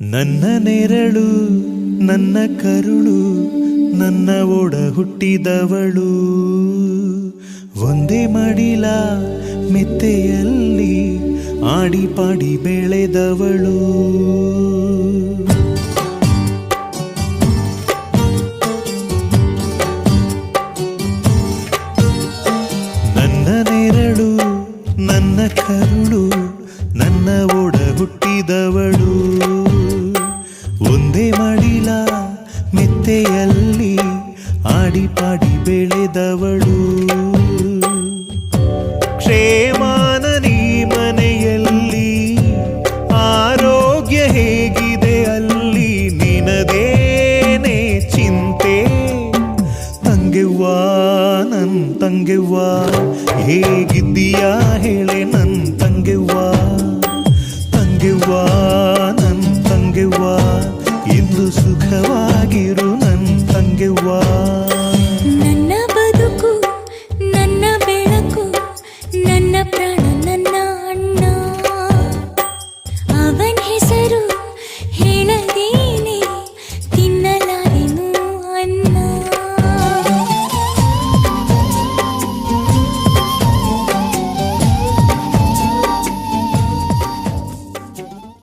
ನನ್ನ ನೆರಳು, ನನ್ನ ಕರುಳು, ನನ್ನ ಒಡ ಹುಟ್ಟಿದವಳು. ಒಂದೇ ಮಡಿಲ ಮೆತ್ತೆಯಲ್ಲಿ ಆಡಿ ಪಾಡಿ ಬೆಳೆದವಳು. ನನ್ನ ನೆರಳು, ನನ್ನ ಕರುಳು, ನನ್ನ ಒಡ ಹುಟ್ಟಿದವಳು. ಮೆತ್ತೆಯಲ್ಲಿ ಆಡಿಪಾಡಿ ಬೆಳೆದವಳು. ಕ್ಷೇಮಾನ ನೀ ಮನೆಯಲ್ಲಿ, ಆರೋಗ್ಯ ಹೇಗಿದೆ ಅಲ್ಲಿ ನಿನದೇನೆ ಚಿಂತೆ. ತಂಗೆವ್ವ, ನನ್ ತಂಗೆವ್ವ, ಹೇಗಿದ್ದೀಯಾ ಹೇಳೆ ನನ್ ತಂಗೆವ್ವ. ತಂಗೆವ್ವ ಸುಖವಾಗಿರು ನನ್ ತಂಗೆವ್ವ